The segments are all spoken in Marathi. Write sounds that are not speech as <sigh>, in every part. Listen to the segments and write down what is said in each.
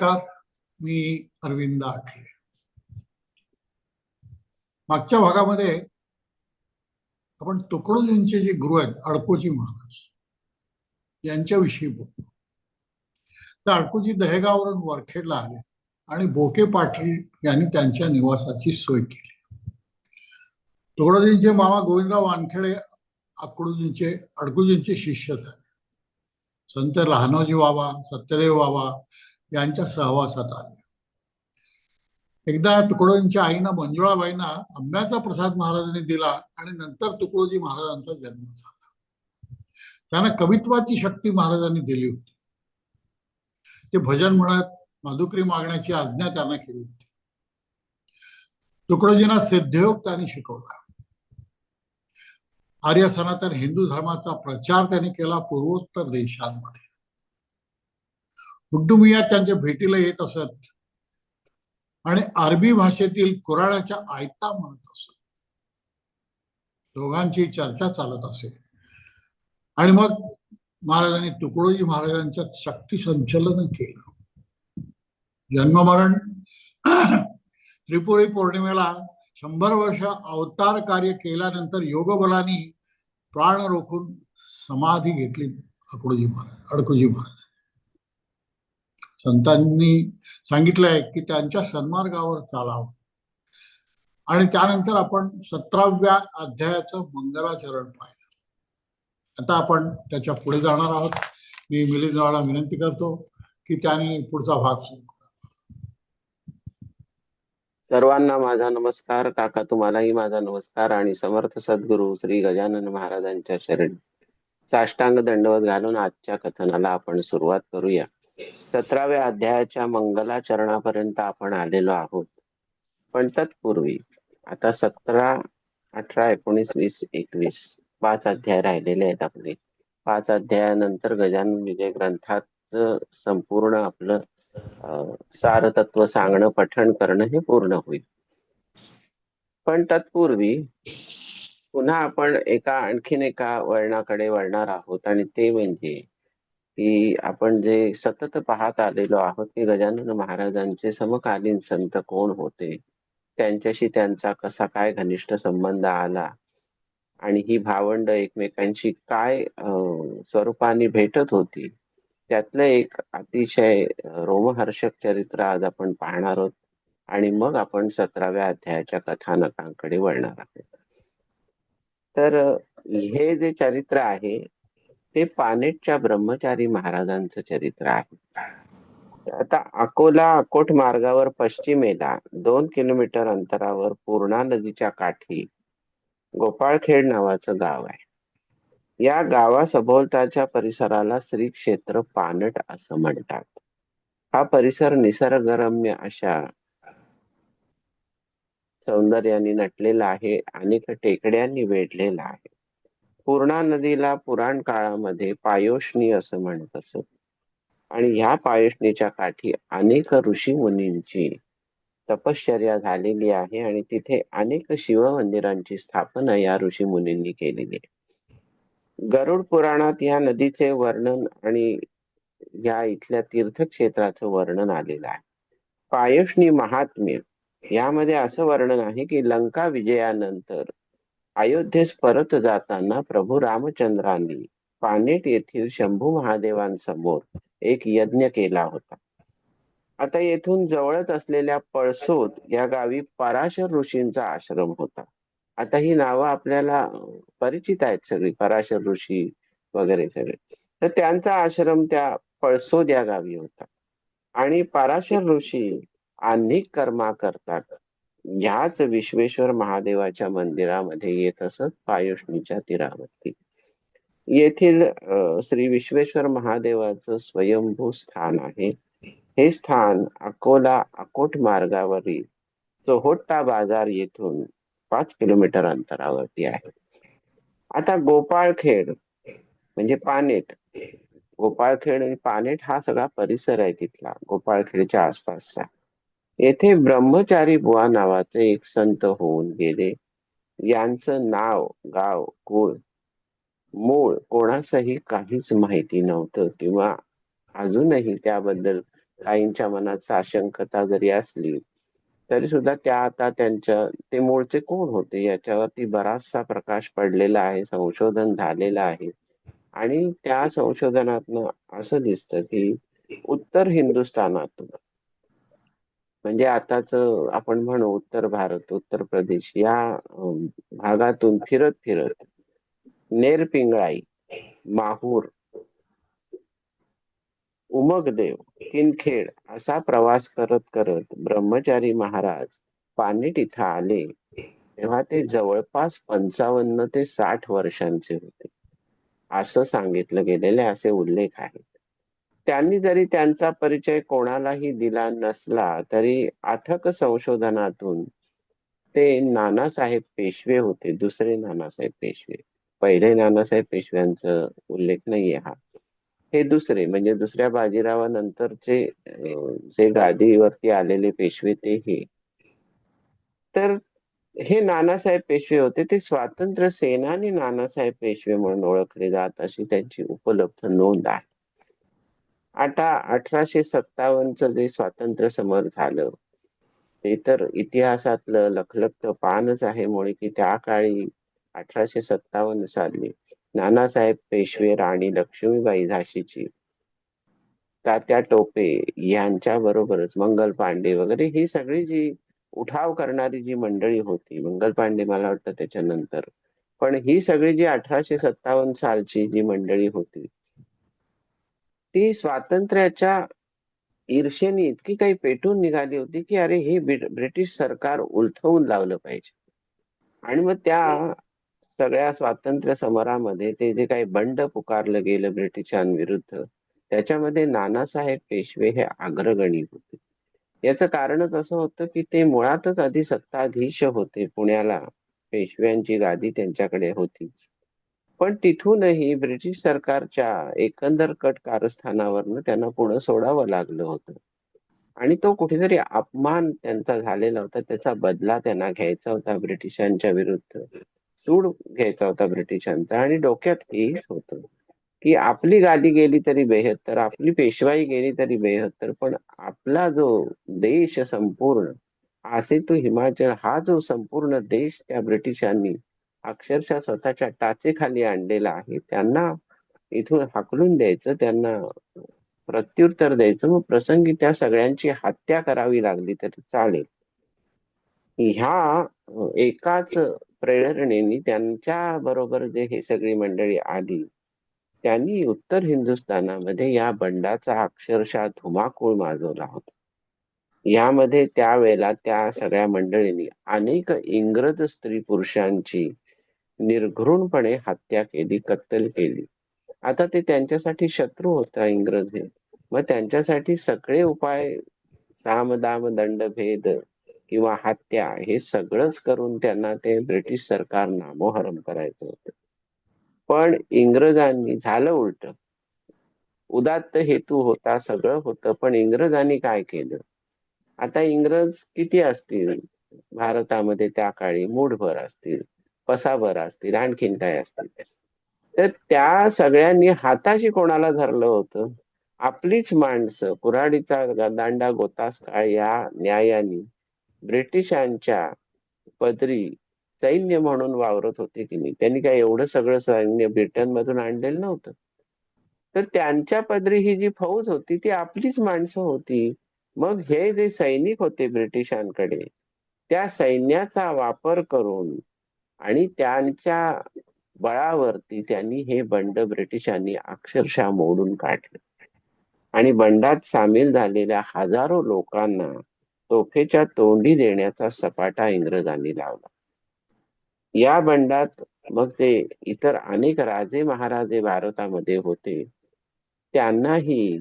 नमस्कार मी अरविंद आठले. मागच्या भागामध्ये आपण तुकडोजींचे जे गुरु आहेत अडकोजी महाराज यांच्याविषयी बोलतो तर अडकोजी दहेगावरून वरखेडला आले आणि बोके पाटील यांनी त्यांच्या निवासाची सोय केली. तुकडोजींचे मामा गोविंदराव वानखेडे अकडोजींचे अडकुजींचे शिष्य झाले. संत लहानोजी बाबा सत्यदेव बाबा यांच्या सहवासात आले. एकदा तुकडोजींच्या आईना मंजुळाबाईंना आंब्याचा प्रसाद महाराजांनी दिला आणि नंतर तुकडोजी महाराजांचा जन्म झाला. त्यांना कवित्वाची शक्ती महाराजांनी दिली होती. ते भजन म्हणत माधुकरी मागण्याची आज्ञा त्यांना केली होती. तुकडोजींना सिद्धयोग त्यांनी शिकवला. आर्य सनातन हिंदू धर्माचा प्रचार त्यांनी केला पूर्वोत्तर देशांमध्ये. कुटुंबियात त्यांच्या भेटीला येत असत. आणि अरबी भाषेतील कुराणाच्या आयता म्हणत असत. दोघांची चर्चा चालत असे. आणि मग महाराजांनी तुकडोजी महाराजांच्या शक्ती संचलन केलं. जन्ममरण त्रिपुरी पौर्णिमेला शंभर वर्ष अवतार कार्य केल्यानंतर योगबलानी प्राण रोखून समाधी घेतली अकडोजी महाराज अडकोजी महाराज. संतांनी सांगितलंय की त्यांच्या सन्मार्गावर चालावं. आणि त्यानंतर आपण सतराव्या अध्यायाचं मंगलाचरण पाहिलं. आता आपण त्याच्या पुढे जाणार आहोत. मी मिलिंदराला विनंती करतो की त्यांनी पुढचा भाग सुरू सर्वांना माझा नमस्कार. काका तुम्हालाही माझा नमस्कार आणि समर्थ सद्गुरू श्री गजानन महाराजांच्या शरण साष्टांग दंडवत घालून आजच्या कथनाला आपण सुरुवात करूया. सतराव्या अध्यायाच्या मंगलाचरणापर्यंत आपण आलेलो आहोत. पण तत्पूर्वी आता सतरा अठरा एकोणीस वीस एकवीस पाच अध्याय राहिलेले आहेत आपले. पाच अध्यायानंतर गजानन विजय ग्रंथात संपूर्ण आपलं सार सारतत्व सांगणं पठण करणं हे पूर्ण होईल. पण तत्पूर्वी पुन्हा आपण एका आणखीन एका वळणाकडे वळणार आहोत. आणि ते म्हणजे की आपण जे सतत पाहत आलेलो आहोत की गजानन महाराजांचे समकालीन संत कोण होते? त्यांच्याशी त्यांचा कसा काय घनिष्ठ संबंध आला? आणि ही भावंड एकमेकांशी काय स्वरूपाने भेटत होती? त्यातलं एक अतिशय रोमहर्षक चरित्र आज आपण पाहणार आहोत. आणि मग आपण सतराव्या अध्यायाच्या कथानकांकडे वळणार आहोत. तर हे जे चरित्र आहे हे पानेटच्या ब्रह्मचारी महाराजांचं चरित्र आहे. आता अकोला अकोट मार्गावर पश्चिमेला दोन किलोमीटर अंतरावर पूर्णा नदीच्या काठी गोपाळखेड नावाचं गाव आहे. या गावासभोवताच्या परिसराला श्री क्षेत्र पानट असं म्हणतात. हा परिसर निसर्गरम्य अशा सौंदर्याने नटलेला आहे अनेक टेकड्यांनी वेढलेला आहे. पूर्णा नदीला पुराण काळामध्ये पायोष्णी असं म्हणत असत. आणि ह्या पायोष्णीच्या काठी अनेक ऋषी मुनींची तपश्चर्या झालेली आहे आणि तिथे अनेक शिव मंदिरांची स्थापना या ऋषी मुनींनी केलेली आहे. गरुड पुराणात या नदीचे वर्णन आणि या इथल्या तीर्थक्षेत्राचं वर्णन आलेलं आहे. पायोष्णी महात्म्य यामध्ये असं वर्णन आहे की लंका विजयानंतर अयोध्येस परत जाताना प्रभू रामचंद्रांनी पानेट येथील शंभू महादेवांसमोर एक यज्ञ केला होता. आता येथून जवळच असलेल्या पळसोद या गावी पराशर ऋषींचा आश्रम होता. आता ही नावं आपल्याला परिचित आहेत सगळी पराशर ऋषी वगैरे सगळे. तर त्यांचा आश्रम त्या पळसोद या गावी होता. आणि पराशर ऋषी अनेक कर्मा करतात. ह्याच विश्वेश्वर महादेवाच्या मंदिरामध्ये येत असत पायोष्णीच्या तीरावरती. येथील श्री विश्वेश्वर महादेवाचं स्वयंभू स्थान आहे. हे स्थान अकोला अकोट मार्गावरील चोहोट्टा बाजार येथून पाच किलोमीटर अंतरावरती आहे. आता गोपाळखेड म्हणजे पानेट. गोपाळखेड आणि पानेट हा सगळा परिसर आहे तिथला गोपाळखेडच्या आसपासचा. येथे ब्रह्मचारी बुवा नावाचे एक संत होऊन गेले. यांचं नाव गाव कुळ मूळ कोणासही काहीच माहिती नव्हतं किंवा अजूनही त्याबद्दल काहींच्या मनात साशंकता जरी असली तरी सुद्धा त्या आता त्यांच्या ते मूळचे कोण होते याच्यावरती बराचसा प्रकाश पडलेला आहे संशोधन झालेलं आहे. आणि त्या संशोधनातनं असं दिसतं की उत्तर हिंदुस्थानातून म्हणजे आताच आपण म्हणू उत्तर भारत उत्तर प्रदेश या भागातून फिरत फिरत नेरपिंगळाई माहूर उमगदेव किनखेड असा प्रवास करत करत ब्रह्मचारी महाराज पानेट इथं आले. तेव्हा ते जवळपास पंचावन्न ते साठ वर्षांचे होते. असं सांगितलं गेलेले असे उल्लेख आहेत. त्यांनी जरी त्यांचा परिचय कोणालाही दिला नसला तरी अथक संशोधनातून ते नानासाहेब पेशवे होते दुसरे नानासाहेब पेशवे. पहिले नानासाहेब पेशव्यांचा उल्लेख नाहीये हा. हे दुसरे म्हणजे दुसऱ्या बाजीरावानंतरचे जे गादीवरती आलेले पेशवे ते हे तर हे नानासाहेब पेशवे होते ते स्वातंत्र्य सेनानी नानासाहेब पेशवे म्हणून ओळखले जात अशी त्यांची उपलब्ध नोंद आहे. आता अठराशे सत्तावन्नचं जे स्वातंत्र्य समर झालं ते तर इतिहासातलं लखलखत पानच आहे मुळे की त्या काळी अठराशे सत्तावन्न साली नानासाहेब पेशवे राणी लक्ष्मीबाई झाशीची तात्या टोपे यांच्या बरोबरच मंगल पांडे वगैरे ही सगळी जी उठाव करणारी जी मंडळी होती मंगल पांडे मला वाटतं त्याच्यानंतर पण ही सगळी जी अठराशे सत्तावन्न सालची जी मंडळी होती ती स्वातंत्र्याच्या ईर्षेने इतकी काही पेटून निघाली होती की अरे हे ब्रि- ब्रिटिश सरकार उलथवून लावलं पाहिजे. आणि मग त्या सगळ्या स्वातंत्र्य समरामध्ये ते जे काही बंड पुकारलं गेलं ब्रिटिशांविरुद्ध त्याच्यामध्ये नानासाहेब पेशवे हे अग्रगणी होते. याचं कारणच असं होतं की ते मुळातच आधी सत्ताधीश होते पुण्याला. पेशव्यांची गादी त्यांच्याकडे होतीच. पण तिथूनही ब्रिटिश सरकारच्या एकंदर कट कारस्थानावरनं त्यांना पुढे सोडावं लागलं होतं. आणि तो कुठेतरी अपमान त्यांचा झालेला होता. त्याचा बदला त्यांना घ्यायचा होता ब्रिटिशांच्या विरुद्ध. सूड घ्यायचा होता ब्रिटिशांचा. आणि डोक्यात हेच होतं की आपली गादी गेली तरी बेहत्तर आपली पेशवाई गेली तरी बेहत्तर पण आपला जो देश संपूर्ण असे तो हिमाचल हा जो संपूर्ण देश त्या ब्रिटिशांनी अक्षरशः स्वतःच्या टाचेखाली आणलेला आहे. त्यांना इथून हाकलून द्यायचं त्यांना प्रत्युत्तर द्यायचं मग प्रसंगी त्या सगळ्यांची हत्या करावी लागली तरी चालेल. ह्या एकाच प्रेरणेने त्यांच्या बरोबर जे हे सगळी मंडळी आली त्यांनी उत्तर हिंदुस्थानामध्ये या बंडाचा अक्षरशः धुमाकूळ माजवला होता. यामध्ये त्यावेळेला त्या सगळ्या मंडळींनी अनेक इंग्रज स्त्री पुरुषांची निर्घृणपणे हत्या केली कत्तल केली. आता ते त्यांच्यासाठी शत्रू होता इंग्रज. हे मग त्यांच्यासाठी सगळे उपाय साम दाम दंड भेद किंवा हत्या हे सगळंच करून त्यांना ते ब्रिटिश सरकार नामोहरम करायचं होतं. पण इंग्रजांनी झालं उलट. उदात्त हेतू होता सगळं होतं पण इंग्रजांनी काय केलं? आता इंग्रज किती असतील? भारतामध्ये त्या काळी मूठभर असतील. पसाभर असतील आणखीन काय असतील तर त्या सगळ्यांनी हाताशी कोणाला धरलं होतं? आपलीच माणसं कुऱ्हाडीचा दांडा गोतास काळ या न्यायाने ब्रिटिशांच्या पदरी सैन्य म्हणून वावरत होते की नाही? त्यांनी काय एवढं सगळं सैन्य ब्रिटन मधून आणलेलं नव्हतं? तर त्यांच्या पदरी ही जी फौज होती ती आपलीच माणसं होती. मग हे जे सैनिक होते ब्रिटिशांकडे त्या सैन्याचा वापर करून आणि त्यांच्या बळावरती त्यांनी हे बंड ब्रिटिशांनी अक्षरशः मोडून काढले. आणि बंडात सामील झालेल्या हजारो लोकांना तोफेच्या तोंडी देण्याचा सपाटा इंग्रजांनी लावला. या बंडात मग ते इतर अनेक राजे महाराजे भारतामध्ये होते. त्यांनाही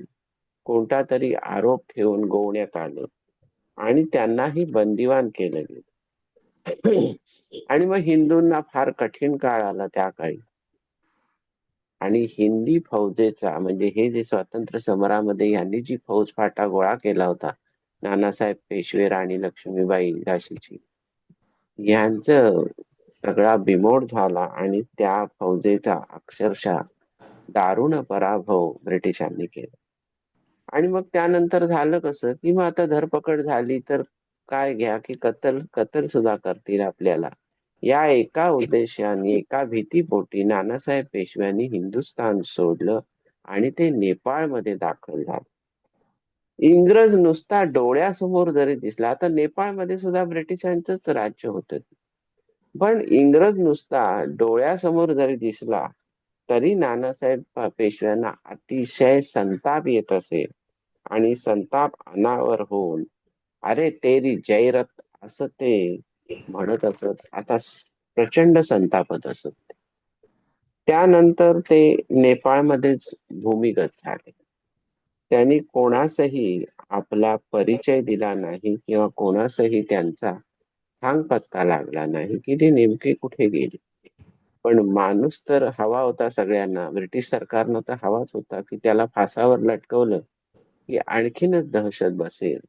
कोणता तरी आरोप ठेवून गोवण्यात आलं आणि त्यांनाही बंदिवान केलं गेलं. आणि मग हिंदूंना फार कठीण काळ आला त्या काळी आणि हिंदी फौजेचा म्हणजे हे जे स्वातंत्र्य समरामध्ये यांनी जी फौज फाटा गोळा केला होता नानासाहेब पेशवे राणी लक्ष्मीबाई झाशीची यांचं सगळा बिमोड झाला आणि त्या फौजेचा अक्षरशः दारुण पराभव ब्रिटिशांनी केला. आणि मग त्यानंतर झालं कसं की मग आता धरपकड झाली तर काय घ्या की कत्तल कतल सुद्धा करतील आपल्याला. या एका उद्देशाने एका भीतीपोटी नानासाहेब पेशव्यांनी हिंदुस्थान सोडलं आणि ते नेपाळमध्ये दाखल झाले. इंग्रज नुसता डोळ्यासमोर जरी दिसला आता नेपाळमध्ये सुद्धा ब्रिटिशांचंच राज्य होतं. पण इंग्रज नुसता डोळ्यासमोर जरी दिसला तरी नानासाहेब पेशव्यांना अतिशय संताप येत असे. आणि संताप अनावर होऊन अरे तेरी जयरथ असं ते म्हणत असत. आता प्रचंड संतापत असत त्यानंतर ते नेपाळमध्येच भूमिगत झाले. त्यांनी कोणासही आपला परिचय दिला नाही किंवा कोणासही त्यांचा थांग पत्ता लागला नाही की ते नेमके कुठे गेले. पण माणूस तर हवा होता सगळ्यांना. ब्रिटिश सरकारनं तर हवाच होता की त्याला फासावर लटकवलं की आणखीनच दहशत बसेल.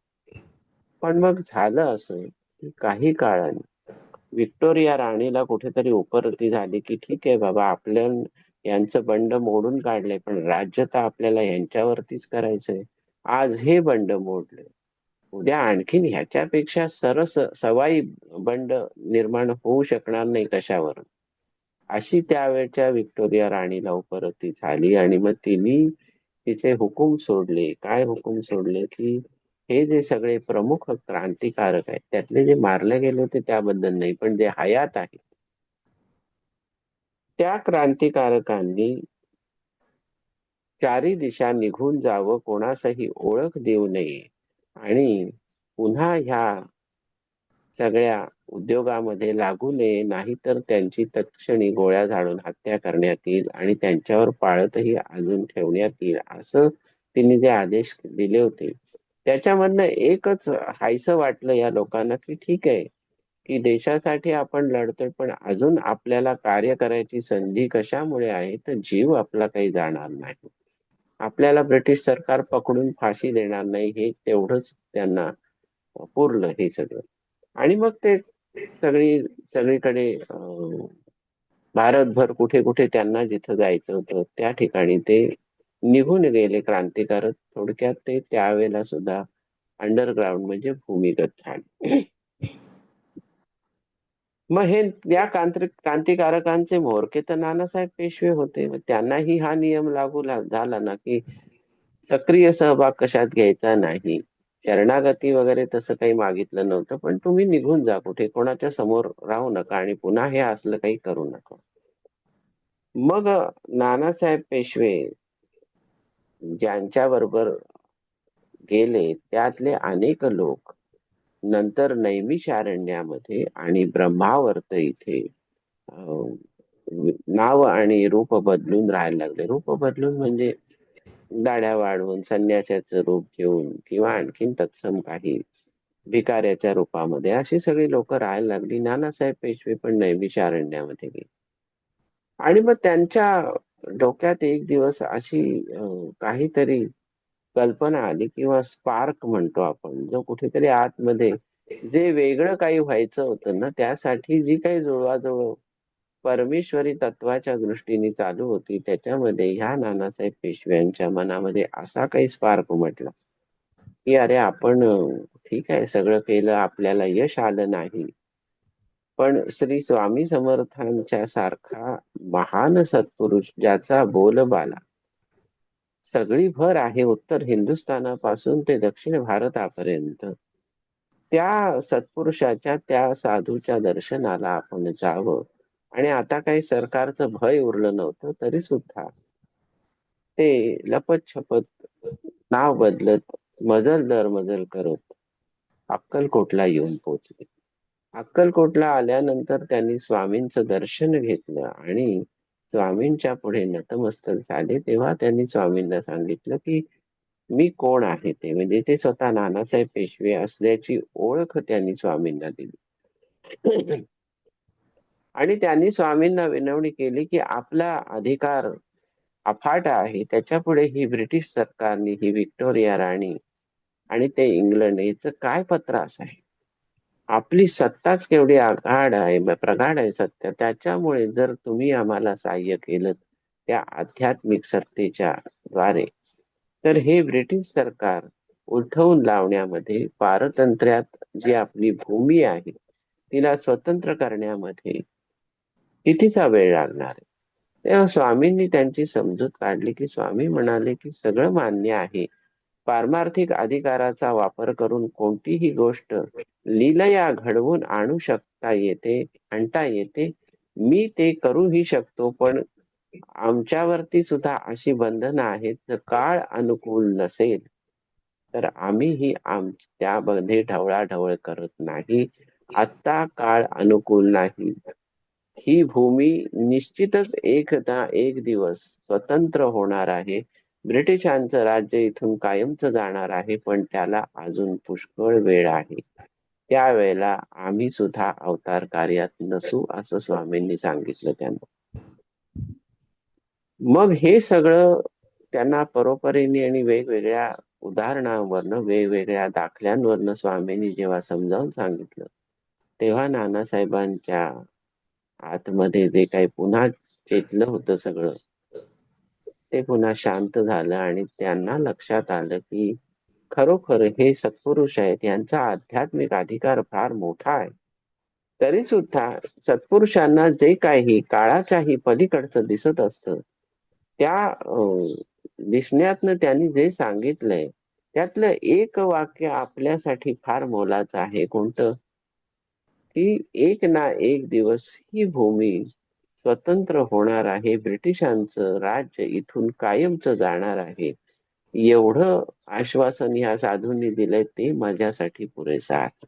पण मग झालं असं की काही काळाने व्हिक्टोरिया राणीला कुठेतरी उपरती झाली की ठीक आहे बाबा आपल्या यांचं बंड मोडून काढले पण राज्य तर आपल्याला यांच्यावरतीच करायचंय. आज हे बंड मोडले. उद्या आणखीन ह्याच्यापेक्षा सरस सवाई बंड निर्माण होऊ शकणार नाही कशावर अशी त्यावेळच्या व्हिक्टोरिया राणीला उपरती झाली आणि मग तिने तिचे हुकूम सोडले. काय हुकूम सोडले की हे जे सगळे प्रमुख क्रांतिकारक आहेत त्यातले जे मारले गेले होते त्याबद्दल नाही पण जे हयात आहेत त्या क्रांतिकारकांनी चारी दिशा निघून जावं कोणासही ओळख देऊ नये आणि पुन्हा ह्या सगळ्या उद्योगामध्ये लागू नये नाहीतर त्यांची तत्क्षणी गोळ्या झाडून हत्या करण्यात येईल आणि त्यांच्यावर पाळतही अजून ठेवण्यात येईल असं तिने जे आदेश दिले होते त्याच्यामधनं एकच हायसं वाटलं या लोकांना की ठीक आहे की देशासाठी आपण लढतोय पण अजून आपल्याला कार्य करायची संधी कशामुळे आहे तर जीव आपला काही जाणार नाही. आपल्याला ब्रिटिश सरकार पकडून फाशी देणार नाही हे तेवढंच त्यांना पुरलं हे सगळं. आणि मग ते सगळी सगळीकडे भारतभर कुठे कुठे त्यांना जिथं जायचं होतं त्या ठिकाणी ते निघून गेले क्रांतिकारक. थोडक्यात ते त्यावेळेला सुद्धा अंडरग्राऊंड म्हणजे भूमिगत झाले. <clears throat> मग हे या क्रांतिकारकांचे म्होरके तर नानासाहेब पेशवे होते. त्यांनाही हा नियम लागू झाला ना की सक्रिय सहभाग कशात घ्यायचा नाही. शरणागती वगैरे तसं काही मागितलं नव्हतं पण तुम्ही निघून जा कुठे. कोणाच्या समोर राहू नका आणि पुन्हा हे असलं काही करू नका. मग नानासाहेब पेशवे ज्यांच्या बरोबर गेले त्यातले अनेक लोक नंतर नैमिषारण्यामध्ये आणि ब्रह्मावर्त इथे नाव आणि रूप बदलून राहायला लागले. रूप बदलून म्हणजे दाड्या वाढवून संन्यासाचं रूप घेऊन किंवा आणखीन तत्सम काही भिकाऱ्याच्या रूपामध्ये अशी सगळी लोक राहायला लागली. नानासाहेब पेशवे पण नैमिषारण्यामध्ये गेले. आणि मग त्यांच्या डोक्यात एक दिवस अशी अं, काहीतरी कल्पना आली किंवा स्पार्क म्हणतो आपण जो कुठेतरी आतमध्ये जे वेगळं काही व्हायचं होतं ना त्यासाठी जी काही जुळवाजुळव परमेश्वरी तत्वाच्या दृष्टीने चालू होती त्याच्यामध्ये ह्या नानासाहेब पेशव्यांच्या मनामध्ये असा काही स्पार्क उमटला की अरे आपण ठीक आहे सगळं केलं आपल्याला यश आलं नाही. पण श्री स्वामी समर्थांच्या सारखा महान सत्पुरुष ज्याचा बोलबाला सगळी भर आहे उत्तर हिंदुस्थानापासून ते दक्षिण भारतापर्यंत त्या सत्पुरुषाच्या त्या साधूच्या दर्शनाला आपण जावं. आणि आता काही सरकारचं भय उरलं नव्हतं तरी सुद्धा ते लपत छपत नाव बदलत मजल दर मजल करत अक्कलकोटला येऊन पोहोचले अक्कलकोटला आल्यानंतर त्यांनी स्वामींचं दर्शन घेतलं आणि स्वामींच्या पुढे नतमस्तक झाले. तेव्हा त्यांनी स्वामींना सांगितलं की मी कोण आहे ते? म्हणजे ते स्वतः नानासाहेब पेशवे असल्याची ओळख त्यांनी स्वामींना दिली. आणि त्यांनी स्वामींना विनवणी केली की आपला अधिकार अफाट आहे. त्याच्या पुढे ही ब्रिटिश सरकारने ही व्हिक्टोरिया राणी आणि ते इंग्लंड याच काय पत्रास आहे? आपली सत्ताच केवढी आघाड आहे प्रगाढ आहे सत्य त्याच्यामुळे जर तुम्ही आम्हाला सहाय्य केलं त्या आध्यात्मिक सत्तेच्या द्वारे तर हे ब्रिटिश सरकार उलथवून लावण्यामध्ये पारतंत्र्यात जी आपली भूमी आहे तिला स्वतंत्र करण्यामध्ये कितीचा वेळ लागणार आहे? तेव्हा स्वामींनी त्यांची समजूत काढली की स्वामी म्हणाले की सगळं मान्य आहे पारमार्थिक अधिकाराचा वापर करून कोणतीही गोष्ट लिलया घडवून आणू शकता येते आणता येते. मी ते करूही शकतो पण आमच्यावरती सुद्धा अशी बंधनं आहेत जर काळ अनुकूल नसेल. तर आम्हीही आम त्यामध्ये ढवळाढवळ करत नाही. आत्ता काळ अनुकूल नाही. ही भूमी निश्चितच एकदा एक दिवस स्वतंत्र होणार आहे. ब्रिटिशांचं राज्य इथून कायमचं जाणार आहे पण त्याला अजून पुष्कळ वेळ आहे. त्यावेळेला आम्ही सुद्धा अवतार कार्यात नसू असं स्वामींनी सांगितलं त्यांना. मग हे सगळं त्यांना परोपरीने आणि वेगवेगळ्या उदाहरणांवरनं वेगवेगळ्या दाखल्यांवरनं स्वामींनी जेव्हा समजावून सांगितलं तेव्हा नानासाहेबांच्या आतमध्ये जे काही पुन्हा चेतलं होतं सगळं ते पुन्हा शांत झालं आणि त्यांना लक्षात आलं की खरोखर हे सत्पुरुष आहेत. यांचा आध्यात्मिक अधिकार फार मोठा आहे. तरी सुद्धा सत्पुरुषांना जे काही काळाच्याही पलीकडचं दिसत असतं त्या अं, दिसण्यातनं त्यांनी जे सांगितलंय त्यातलं एक वाक्य आपल्यासाठी फार मोलाचं आहे. कोणतं? की एक ना एक दिवस ही भूमी स्वतंत्र होणार आहे. ब्रिटिशांचं राज्य इथून कायमचं जाणार आहे. एवढं आश्वासन ह्या साधूंनी दिलंय ते माझ्यासाठी पुरेसं आहे.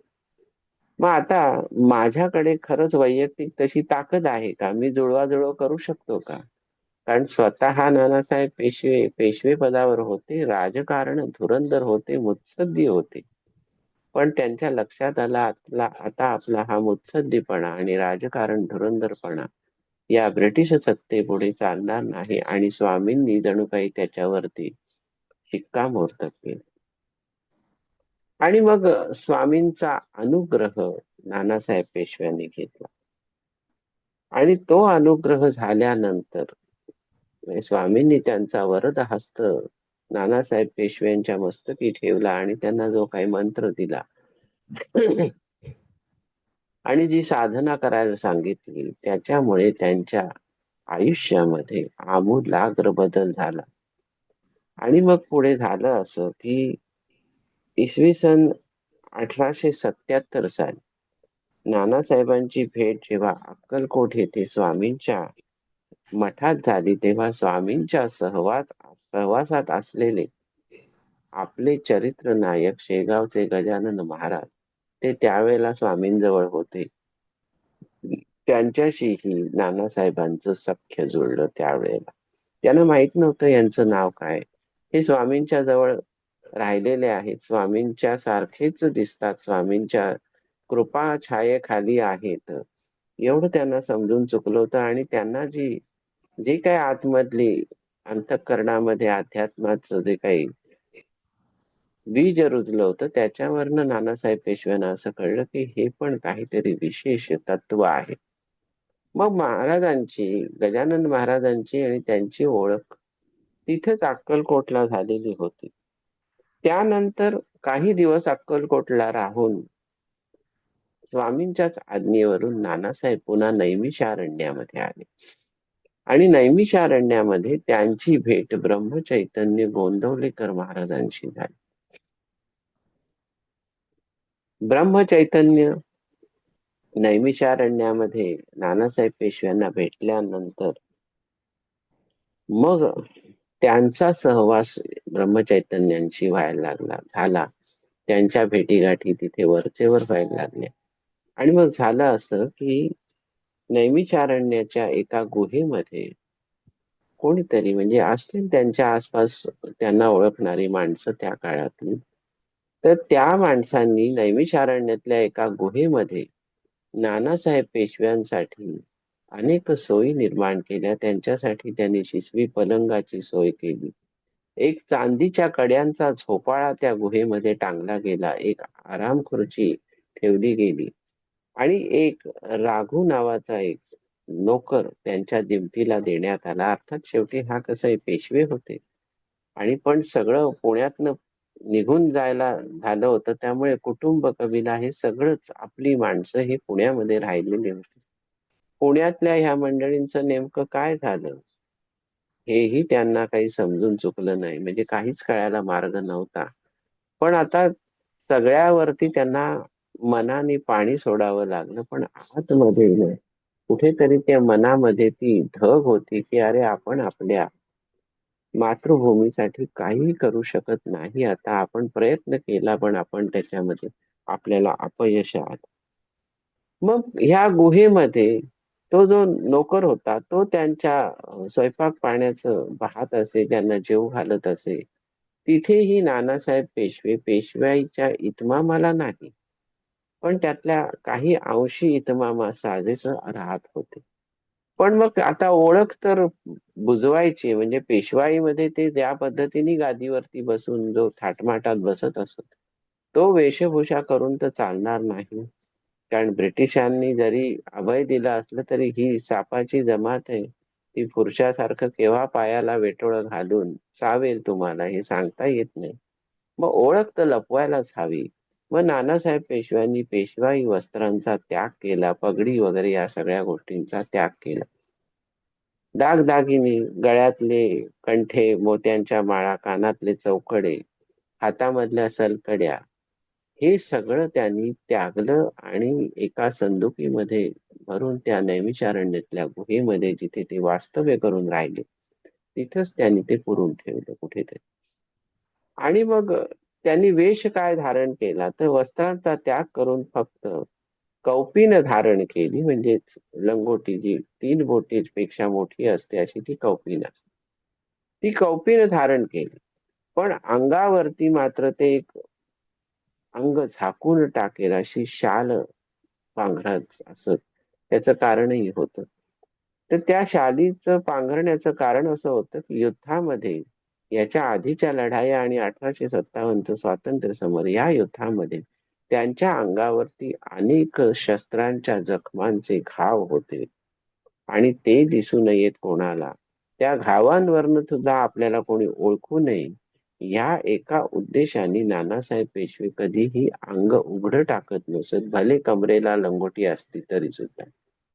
मग आता माझ्याकडे खरंच वैयक्तिक तशी ताकद आहे का? मी जुळवाजुळव करू शकतो का? कारण स्वतः नानासाहेब पेशवे पेशवे पदावर होते राजकारण धुरंदर होते मुत्सद्दी होते. पण त्यांच्या लक्षात आला आपला आता आपला हा मुत्सद्दीपणा आणि राजकारण धुरंदरपणा या ब्रिटिश सत्तेपुढे चालणार नाही आणि स्वामींनी जणू काही त्याच्यावरती शिक्कामोर्तब केले. आणि मग स्वामींचा अनुग्रह नानासाहेब पेशव्यांनी घेतला. आणि तो अनुग्रह झाल्यानंतर स्वामींनी त्यांचा वरद हस्त नानासाहेब पेशव्यांच्या मस्तकी ठेवला आणि त्यांना जो काही मंत्र दिला आणि जी साधना करायला सांगितली त्याच्यामुळे त्यांच्या आयुष्यामध्ये आमूलाग्र बदल झाला. आणि मग पुढे झालं असं की इसवी सन अठराशे सत्याहत्तर साली नानासाहेबांची भेट जेव्हा अक्कलकोट येथे स्वामींच्या मठात झाली तेव्हा स्वामींच्या सहवास सहवासात असलेले आपले चरित्र नायक शेगावचे गजानन महाराज ते त्यावेळेला स्वामींजवळ होते. त्यांच्याशीही नानासाहेबांचं सख्य जुळलं त्यावेळेला. त्यांना माहीत नव्हतं यांचं नाव काय. हे स्वामींच्या जवळ राहिलेले आहेत. स्वामींच्या सारखेच दिसतात. स्वामींच्या कृपा छायेखाली आहेत. एवढं त्यांना समजून चुकलं होतं आणि त्यांना जी जे काही आतमधली अंतःकरणामध्ये अध्यात्माचं जे काही बीज रुजलं होतं. त्याच्यावरनं नानासाहेब पेशव्यांना असं कळलं की हे पण काहीतरी विशेष तत्व आहे. मग महाराजांची गजानन महाराजांची आणि त्यांची ओळख तिथेच अक्कलकोटला झालेली होती. त्यानंतर काही दिवस अक्कलकोटला राहून स्वामींच्याच आज्ञेवरून नानासाहेब पुन्हा नैमिषारण्यामध्ये आले. आणि नैमिषारण्यामध्ये त्यांची भेट ब्रह्मचैतन्य गोंदवलेकर महाराजांशी झाली. ब्रह्म चैतन्य नैमिषारण्यामध्ये नानासाहेब पेशव्यांना भेटल्यानंतर मग त्यांचा सहवास ब्रह्मचैतन्यांशी व्हायला लागला. झाला. त्यांच्या भेटीगाठी तिथे वरचेवर व्हायला लागल्या आणि मग झालं असं की नैमिषारण्याच्या एका गुहेमध्ये कोणीतरी म्हणजे असतील त्यांच्या आसपास त्यांना ओळखणारी माणसं त्या काळातली तर त्या माणसांनी नैमिषारण्यातल्या एका गुहेमध्ये नानासाहेब पेशव्यांसाठी अनेक सोयी निर्माण केल्या. त्यांच्यासाठी त्यांनी शिसवी पलंगाची सोय केली. एक चांदीच्या कड्यांचा झोपाळा त्या गुहेमध्ये टांगला गेला. एक आराम खुर्ची ठेवली गेली. आणि एक राघू नावाचा एक नोकर त्यांच्या दिमतीला देण्यात आला. अर्थात शेवटी हा कसं पेशवे होते. आणि पण सगळं पुण्यातनं निघून जायला झालं होतं. त्यामुळे कुटुंब कबिला हे सगळंच आपली माणसं हे पुण्यामध्ये राहिलेली होती. पुण्यातल्या ह्या मंडळींचं नेमकं काय झालं? हेही त्यांना काही समजून चुकलं नाही. म्हणजे काहीच कळायला मार्ग नव्हता. पण आता सगळ्यावरती त्यांना मनाने पाणी सोडावं लागलं. पण आतमध्ये कुठेतरी त्या मनामध्ये ती ढग होती की अरे आपण आपल्या मातृभूमीसाठी काही करू शकत नाही. आता आपण प्रयत्न केला पण आपण त्याच्यामध्ये आपल्याला अपयश आलं. मग ह्या गुहेमध्ये तो जो नोकर होता तो त्यांच्या स्वयंपाक पाण्याचं पाहत असे त्यांना जेव घालत असे तिथेही नानासाहेब पेशवे पेशव्याच्या इतमामाला नाही. पण त्यातल्या काही अंशी इतमामा साजेच राहत होते. पण मग आता ओळख तर बुजवायची म्हणजे पेशवाईमध्ये ते ज्या पद्धतीने गादीवरती बसून जो थाटमाटात बसत असत तो वेशभूषा करून तर चालणार नाही. कारण ब्रिटिशांनी जरी अभय दिला असलं तरी ही सापाची जमात आहे. ती पुरुषासारखं केव्हा पायाला वेटोळ घालून चावेल तुम्हाला हे सांगता येत नाही. मग ओळख तर लपवायलाच हवी. मग नानासाहेब पेशव्यांनी पेशवाई वस्त्रांचा त्याग केला पगडी वगैरे या सगळ्या गोष्टींचा त्याग केला. दागदागिने गळ्यातले कंठे मोत्यांच्या माळा कानातले चौकडे हातामधल्या सलकड्या हे सगळं त्यांनी त्यागलं आणि एका संदुकीमध्ये भरून त्या नैमिषारण्यातल्या गुहेमध्ये जिथे ते वास्तव्य करून राहिले तिथंच त्यांनी ते पुरून ठेवलं कुठेतरी. आणि मग त्यांनी वेश काय धारण केला? तर वस्त्रांचा त्याग करून फक्त कौपीन धारण केली. म्हणजेच लंगोटी जी तीन बोटीपेक्षा मोठी असते अशी ती कौपीन असते. ती कौपीन धारण केली. पण अंगावरती मात्र ते एक अंग झाकून टाकेल अशी शाल पांघरत असत. त्याचं कारणही होतं. तर त्या शालीचं पांघरण्याचं कारण असं होतं की युद्धामध्ये याच्या आधीच्या लढाया आणि अठराशे सत्तावन्नचं स्वातंत्र्य समर या युद्धामध्ये त्यांच्या अंगावरती अनेक शस्त्रांच्या जखमांचे घाव होते. आणि ते दिसू नयेत कोणाला. त्या घावांवरनं सुद्धा आपल्याला कोणी ओळखू नये. या एका उद्देशाने नानासाहेब पेशवे कधीही अंग उघडं टाकत नसत. भले कमरेला लंगोटी असती तरी सुद्धा.